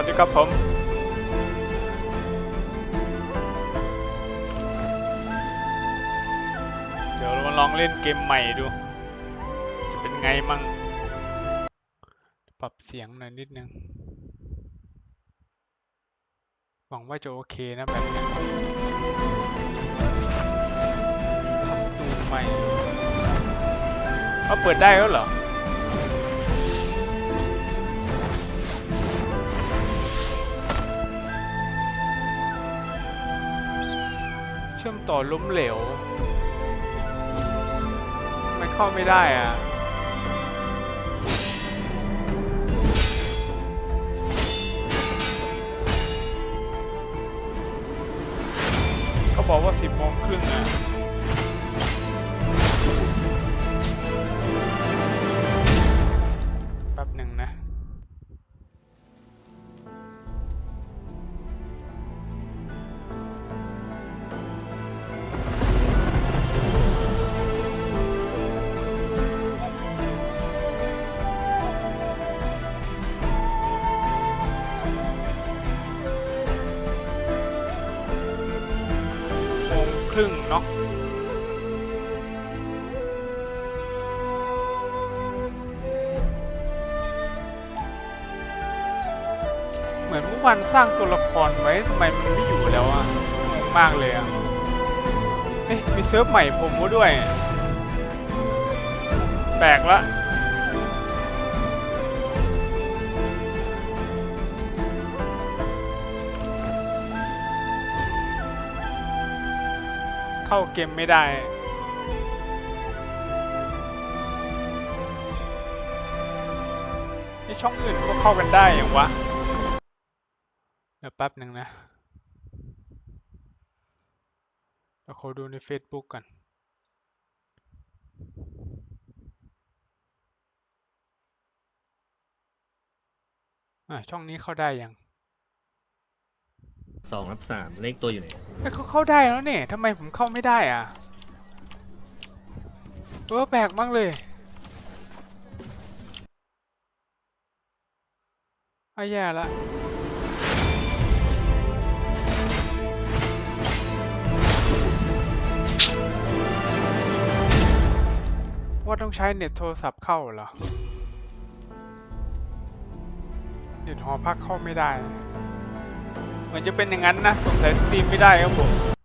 วัสดีครับผมเดี๋ยวเรามาลองเล่นเกมใหม่ดู จะเป็นไงมั่งปรับเสียงหน่อยนิดนึง หวังว่าจะโอเคนะแบบนี้คัสตูมใหม่เอาเปิดได้แล้วเหรอ เชื่อมต่อล้มเหลว มันเข้าไม่ได้อะเขาบอกว่าสิบโมงครึ่งอะ รึ่งเนาะเหมือนเมื่อวันสร้างตัวละครไว้ทำไมมันไม่อยู่แล้วอะงงมากเลยอะเอ๊ะมีเซิร์ฟใหม่ผมก็ด้วย แปลกละ เข้าเกมไม่ได้ไอช่องอื่นก็เข้ากันได้อย่างวะ เดี๋ยวแป๊บหนึ่งนะเดี๋ยวขอดูใน Facebook ก่อนอะช่องนี้เข้าได้ยัง สองรับสามเลขตัวอยู่ไหนเอ้ยเขาเข้าได้แล้วเนี่ยทำไมผมเข้าไม่ได้อะเออแปลกมากเลยอาแย่ละว่าต้องใช้เน็ตโทรศัพท์เข้าเหรอ เน็ตหอพักเข้าไม่ได้ เหมือนจะเป็นอย่างนั้นนะสงสัยสตรีมไม่ได้ครับผม